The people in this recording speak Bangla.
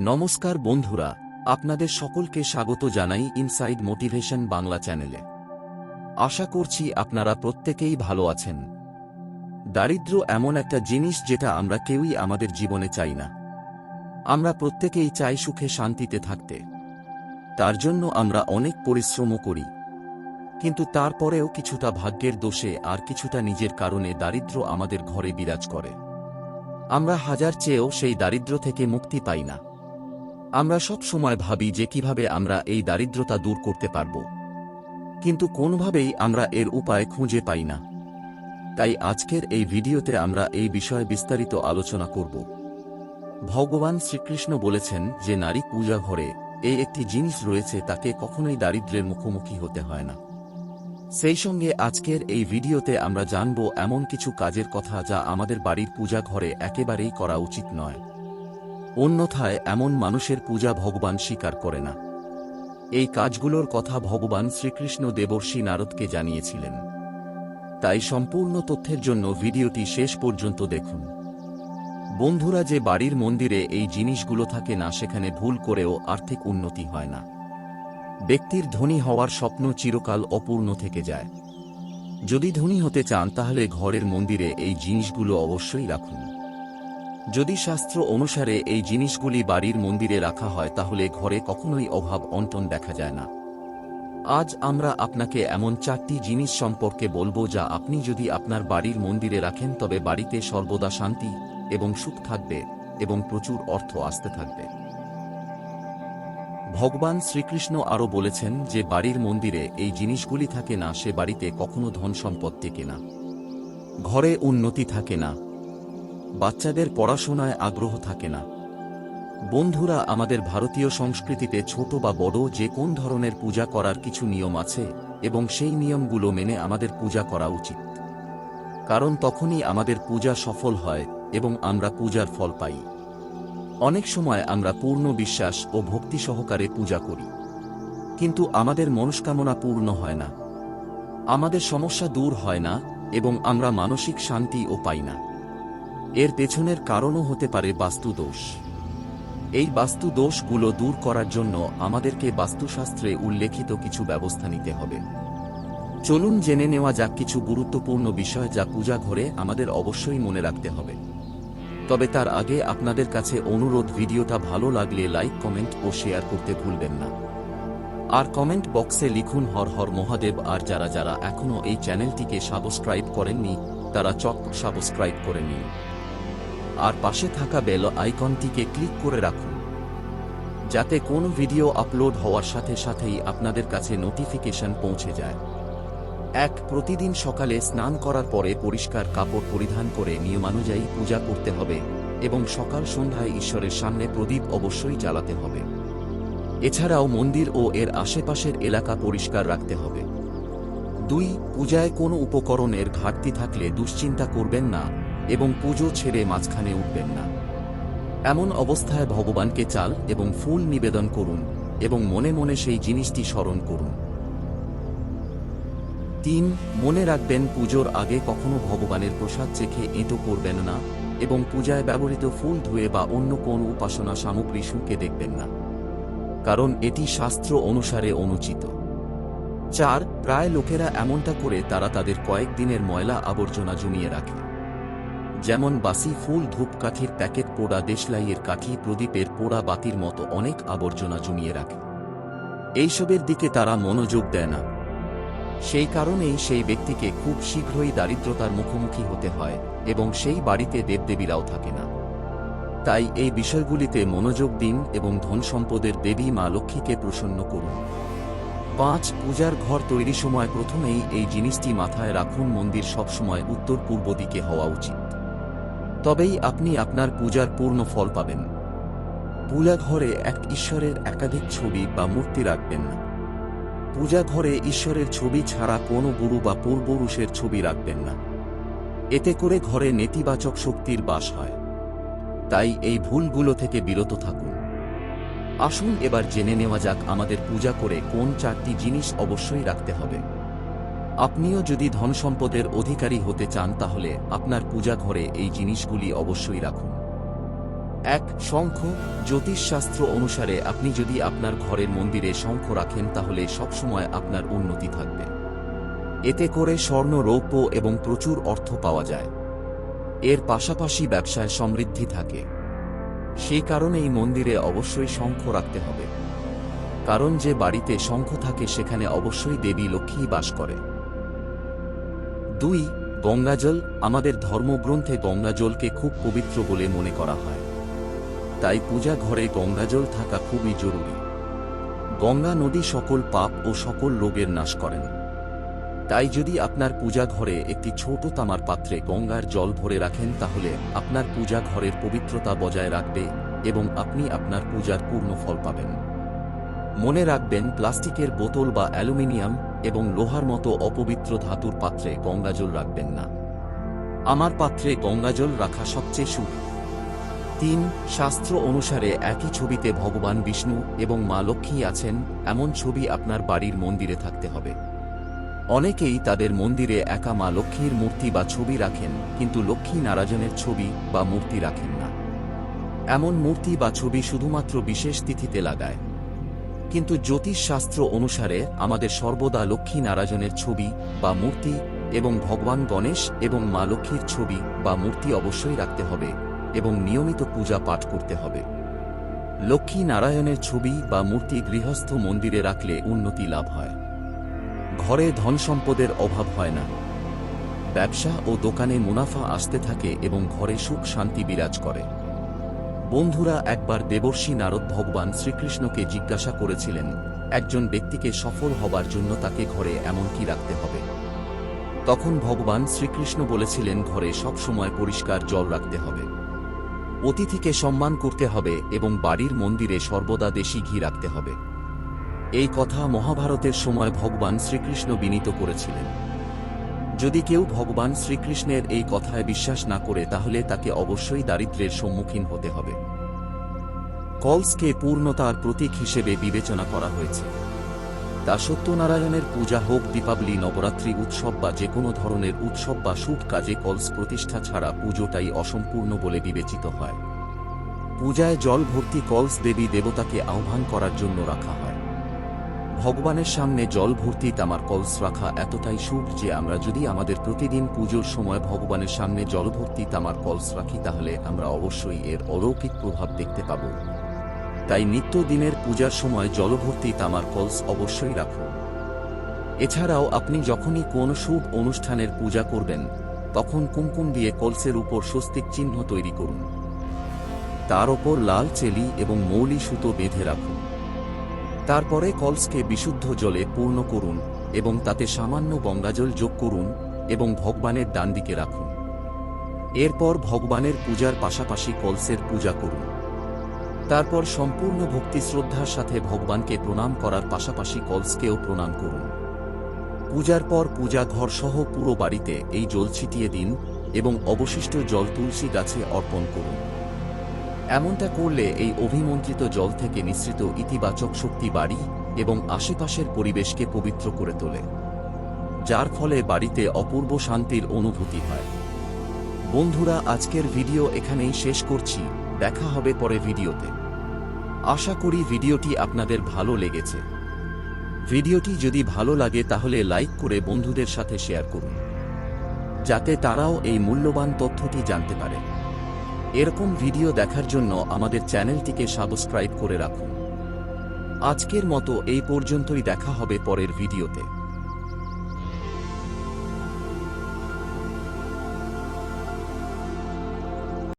নমস্কার বন্ধুরা, আপনাদের সকলকে স্বাগত জানাই ইনসাইড মোটিভেশন বাংলা চ্যানেলে। আশা করছি আপনারা প্রত্যেকেই ভালো আছেন। দারিদ্র এমন একটা জিনিস যেটা আমরা কেউই আমাদের জীবনে চাই না। আমরা প্রত্যেকেই চাই সুখে শান্তিতে থাকতে। তার জন্য আমরা অনেক পরিশ্রমও করি। কিন্তু তারপরেও কিছুটা ভাগ্যের দোষে আর কিছুটা নিজের কারণে দারিদ্র আমাদের ঘরে বিরাজ করে। আমরা হাজার চেয়েও সেই দারিদ্র থেকে মুক্তি পাই না। আমরা সব সময় ভাবি যে কীভাবে আমরা এই দারিদ্রতা দূর করতে পারব। কিন্তু কোনোভাবেই আমরা এর উপায় খুঁজে পাই না। তাই আজকের এই ভিডিওতে আমরা এই বিষয়ে বিস্তারিত আলোচনা করব। ভগবান শ্রীকৃষ্ণ বলেছেন যে নারী পূজা ঘরে এই একটি জিনিস রয়েছে তাকে কখনোই দারিদ্র্যের মুখোমুখি হতে হয় না। সেই সঙ্গে আজকের এই ভিডিওতে আমরা জানব এমন কিছু কাজের কথা যা আমাদের বাড়ির পূজা ঘরে একেবারেই করা উচিত নয়। অন্যথায় এমন মানুষের পূজা ভগবান স্বীকার করে না। এই কাজগুলোর কথা ভগবান শ্রীকৃষ্ণ দেবর্ষী নারদকে জানিয়েছিলেন। তাই সম্পূর্ণ তথ্যের জন্য ভিডিওটি শেষ পর্যন্ত দেখুন। বন্ধুরা, যে বাড়ির মন্দিরে এই জিনিসগুলো থাকে না, সেখানে ভুল করেও আর্থিক উন্নতি হয় না। ব্যক্তির ধনী হওয়ার স্বপ্ন চিরকাল অপূর্ণ থেকে যায়। যদি ধনী হতে চান, তাহলে ঘরের মন্দিরে এই জিনিসগুলো অবশ্যই রাখুন। যদি শাস্ত্র অনুসারে এই জিনিসগুলি বাড়ির মন্দিরে রাখা হয়, তাহলে ঘরে কখনোই অভাব অন্টন দেখা যায় না। আজ আমরা আপনাকে এমন চারটি জিনিস সম্পর্কে বলব যা আপনি যদি আপনার বাড়ির মন্দিরে রাখেন, তবে বাড়িতে সর্বদা শান্তি এবং সুখ থাকবে এবং প্রচুর অর্থ আসতে থাকবে। ভগবান শ্রীকৃষ্ণ আরও বলেছেন যে, বাড়ির মন্দিরে এই জিনিসগুলি থাকে না, সে বাড়িতে কখনো ধন সম্পদ থেকে না। ঘরে উন্নতি থাকে না বাচ্চাদের পড়াশোনায় আগ্রহ থাকে না। বন্ধুরা, আমাদের ভারতীয় সংস্কৃতিতে ছোট বা বড় যে কোন ধরনের পূজা করার কিছু নিয়ম আছে এবং সেই নিয়মগুলো মেনে আমাদের পূজা করা উচিত। কারণ তখনই আমাদের পূজা সফল হয় এবং আমরা পূজার ফল পাই। অনেক সময় আমরা পূর্ণ বিশ্বাস ও ভক্তি সহকারে পূজা করি। কিন্তু আমাদের মনস্কামনা পূর্ণ হয় না। আমাদের সমস্যা দূর হয় না এবং আমরা মানসিক শান্তিও পাই না। এর পেছনের কারণও হতে পারে বাস্তুদোষ। এই বাস্তু দোষগুলো দূর করার জন্য আমাদেরকে বাস্তুশাস্ত্রে উল্লেখিত কিছু ব্যবস্থা নিতে হবে। চলুন জেনে নেওয়া যাক কিছু গুরুত্বপূর্ণ বিষয় যা পূজা ঘরে আমাদের অবশ্যই মনে রাখতে হবে। তবে তার আগে আপনাদের কাছে অনুরোধ, ভিডিওটা ভালো লাগলে লাইক, কমেন্ট ও শেয়ার করতে ভুলবেন না। আর কমেন্ট বক্সে লিখুন, হর হর মহাদেব। আর যারা যারা এখনও এই চ্যানেলটিকে সাবস্ক্রাইব করেননি, তারা চটপট সাবস্ক্রাইব করে নিন। আর পাশে থাকা বেল আইকনটিকে ক্লিক করে রাখুন। যাতে কোনো ভিডিও আপলোড হওয়ার সাথে সাথেই আপনাদের কাছে নোটিফিকেশন পৌঁছে যায়। এক, প্রতিদিন সকালে স্নান করার পরে পরিষ্কার কাপড় পরিধান করে নিয়মানুযায়ী পূজা করতে হবে এবং সকাল সন্ধ্যায় ঈশ্বরের সামনে প্রদীপ অবশ্যই জ্বালাতে হবে। এছাড়াও মন্দির ও এর আশেপাশের এলাকা পরিষ্কার রাখতে হবে। দুই, পূজায় কোনো উপকরণের ঘাটতি থাকলে দুশ্চিন্তা করবেন না। এবং পুজো ছেড়ে মাঝখানে উঠবেন না। এমন অবস্থায় ভগবানকে চাল এবং ফুল নিবেদন করুন এবং মনে মনে সেই জিনিসটি স্মরণ করুন। তিন, মনে রাখবেন পুজোর আগে কখনো ভগবানের প্রসাদ চেখে এঁটো করবেন না এবং পূজায় ব্যবহৃত ফুল ধুয়ে বা অন্য কোন উপাসনা সামগ্রী শুঁকে দেখবেন না। কারণ এটি শাস্ত্র অনুসারে অনুচিত। চার, প্রায় লোকেরা এমনটা করে তারা তাদের কয়েকদিনের ময়লা আবর্জনা জমিয়ে রাখে। যেমন বাসি ফুল ধূপকাঠির প্যাকেট পোড়া দেশলাইয়ের কাঠি প্রদীপের পোড়া বাতির মতো অনেক আবর্জনা জমিয়ে রাখে। এইসবের দিকে তারা মনোযোগ দেয় না। সেই কারণেই সেই ব্যক্তিকে খুব শীঘ্রই দারিদ্রতার মুখোমুখি হতে হয় এবং সেই বাড়িতে দেবদেবীরাও থাকে না। তাই এই বিষয়গুলিতে মনোযোগ দিন এবং ধন সম্পদের দেবী মা লক্ষ্মীকে প্রসন্ন করুন। পাঁচ, পূজার ঘর তৈরি সময় প্রথমেই এই জিনিসটি মাথায় রাখুন মন্দির সবসময় উত্তর পূর্ব দিকে হওয়া উচিত। তবেই আপনি আপনার পূজার পূর্ণ ফল পাবেন। পূজা ঘরে এক ঈশ্বরের একাধিক ছবি বা মূর্তি রাখবেন। না পূজা ঘরে ঈশ্বরের ছবি ছাড়া কোনো গুরু বা পূর্বপুরুষের ছবি রাখবেন না। এতে করে ঘরে নেতিবাচক শক্তির বাস হয়। তাই এই ভুলগুলো থেকে বিরত থাকুন। আসুন এবার জেনে নেওয়া যাক আমাদের পূজা করে কোন চারটি জিনিস অবশ্যই রাখতে হবে। আপনিও যদি ধন সম্পদের অধিকারী হতে চান, তাহলে আপনার পূজা ঘরে এই জিনিসগুলি অবশ্যই রাখুন। এক, শঙ্খ। জ্যোতিষশাস্ত্র অনুসারে আপনি যদি আপনার ঘরের মন্দিরে শঙ্খ রাখেন, তাহলে সবসময় আপনার উন্নতি থাকবে। এতে করে স্বর্ণ, রৌপ্য এবং প্রচুর অর্থ পাওয়া যায়। এর পাশাপাশি ব্যবসায় সমৃদ্ধি থাকে। সেই কারণে এই মন্দিরে অবশ্যই শঙ্খ রাখতে হবে। কারণ যে বাড়িতে শঙ্খ থাকে, সেখানে অবশ্যই দেবী লক্ষ্মী বাস করে। দুই, গঙ্গাজল আমাদের ধর্মগ্রন্থে গঙ্গাজলকে খুব পবিত্র বলে মনে করা হয়। তাই পূজা ঘরে গঙ্গাজল থাকা খুবই জরুরি। গঙ্গা নদী সকল পাপ ও সকল রোগের নাশ করেন। তাই যদি আপনার পূজা ঘরে একটি ছোট তামার পাত্রে গঙ্গার জল ভরে রাখেন, তাহলে আপনার পূজা ঘরের পবিত্রতা বজায় রাখবে এবং আপনি আপনার পূজার পূর্ণ ফল পাবেন। মনে রাখবেন, প্লাস্টিকের বোতল বা অ্যালুমিনিয়াম এবং লোহার মতো অপবিত্র ধাতুর পাত্রে গঙ্গাজল রাখবেন না। আমার পাত্রে গঙ্গাজল রাখা সবচেয়ে শুভ তিন, শাস্ত্র অনুসারে একই ছবিতে ভগবান বিষ্ণু এবং মা লক্ষ্মী আছেন, এমন ছবি আপনার বাড়ির মন্দিরে থাকতে হবে। অনেকেই তাদের মন্দিরে একা মা লক্ষ্মীর মূর্তি বা ছবি রাখেন, কিন্তু লক্ষ্মী নারায়ণের ছবি বা মূর্তি রাখেন না। এমন মূর্তি বা ছবি শুধুমাত্র বিশেষ তিথিতে লাগায়। কিন্তু জ্যোতিষ শাস্ত্র অনুসারে আমাদের সর্বদা লক্ষ্মী নারায়ণের ছবি বা মূর্তি এবং ভগবান গণেশ এবং মা লক্ষ্মীর ছবি বা মূর্তি অবশ্যই রাখতে হবে এবং নিয়মিত পূজা পাঠ করতে হবে। লক্ষ্মী নারায়ণের ছবি বা মূর্তি গৃহস্থ মন্দিরে রাখলে উন্নতি লাভ হয়। ঘরে ধন সম্পদের অভাব হয় না। ব্যবসা ও দোকানে মুনাফা আসতে থাকে এবং ঘরে সুখ শান্তি বিরাজ করে। বন্ধুরা একবার দেবর্ষী নারদ ভগবান শ্রীকৃষ্ণকে জিজ্ঞাসা করেছিলেন, একজন ব্যক্তিকে সফল হবার জন্য তাকে ঘরে এমন কি রাখতে হবে? তখন ভগবান শ্রীকৃষ্ণ বলেছিলেন, ঘরে সবসময় পরিষ্কার জল রাখতে হবে। অতিথিকে সম্মান করতে হবে এবং বাড়ির মন্দিরে সর্বদা দেশি ঘি রাখতে হবে। এই কথা মহাভারতের সময় ভগবান শ্রীকৃষ্ণ বিনীত করেছিলেন। যদি কেউ ভগবান শ্রীকৃষ্ণের এই কথায় বিশ্বাস না করে, তাহলে তাকে অবশ্যই দারিদ্র্যের সম্মুখীন হতে হবে। কলসকে পূর্ণতার প্রতীক হিসেবে বিবেচনা করা হয়েছে। তা সত্যনারায়ণের পূজা হোক, দীপাবলি, নবরাত্রি, উৎসব বা যে কোনো ধরনের উৎসব বা শুভ কাজে কলস প্রতিষ্ঠা ছাড়া পুজোটাই অসম্পূর্ণ বলে বিবেচিত হয়। পূজায় জল ভর্তি কলস দেবী দেবতাকে আহ্বান করার জন্য রাখা হয়। ভগবানের সামনে জল ভর্তি তামার কলস রাখা এতটাই শুভ যে আমরা যদি আমাদের প্রতিদিন পুজোর সময় ভগবানের সামনে জল ভর্তি তামার কলস রাখি, তাহলে আমরা অবশ্যই এর অলৌকিক প্রভাব দেখতে পাব। তাই নিত্যদিনের পূজার সময় জলভর্তি তামার কলস অবশ্যই রাখুন এছাড়াও আপনি যখনই কোন শুভ অনুষ্ঠানের পূজা করবেন, তখন কুমকুম দিয়ে কলসের উপর স্বস্তিক চিহ্ন তৈরি করুন। তার ওপর লাল চেলি এবং মৌলি সুতো বেঁধে রাখুন। তারপরে কলসকে বিশুদ্ধ জলে পূর্ণ করুন এবং তাতে সামান্য গঙ্গাজল যোগ করুন এবং ভগবানের ডান দিকে রাখুন। এরপর ভগবানের পূজার পাশাপাশি কলসের পূজা করুন। তারপর সম্পূর্ণ ভক্তি শ্রদ্ধার সাথে ভগবানকে প্রণাম করার পাশাপাশি কলসকেও প্রণাম করুন। পূজার পর পূজা ঘর সহ পুরো বাড়িতে এই জল ছিটিয়ে দিন এবং অবশিষ্ট জল তুলসী গাছে অর্পণ করুন। এমনটা করলে এই অভিমন্ত্রিত জল থেকে নিঃসৃত ইতিবাচক শক্তি বাড়ি এবং আশেপাশের পরিবেশকে পবিত্র করে তোলে, যার ফলে বাড়িতে অপূর্ব শান্তির অনুভূতি হয়। বন্ধুরা, আজকের ভিডিও এখানেই শেষ করছি। দেখা হবে পরে ভিডিওতে। আশা করি ভিডিওটি আপনাদের ভালো লেগেছে। ভিডিওটি যদি ভালো লাগে তাহলে লাইক করে বন্ধুদের সাথে শেয়ার করুন, যাতে তারাও এই মূল্যবান তথ্যটি জানতে পারে। এরকম ভিডিও দেখার জন্য আমাদের চ্যানেলটিকে সাবস্ক্রাইব করে রাখুন। আজকের মতো এই পর্যন্তই দেখা হবে পরের ভিডিওতে।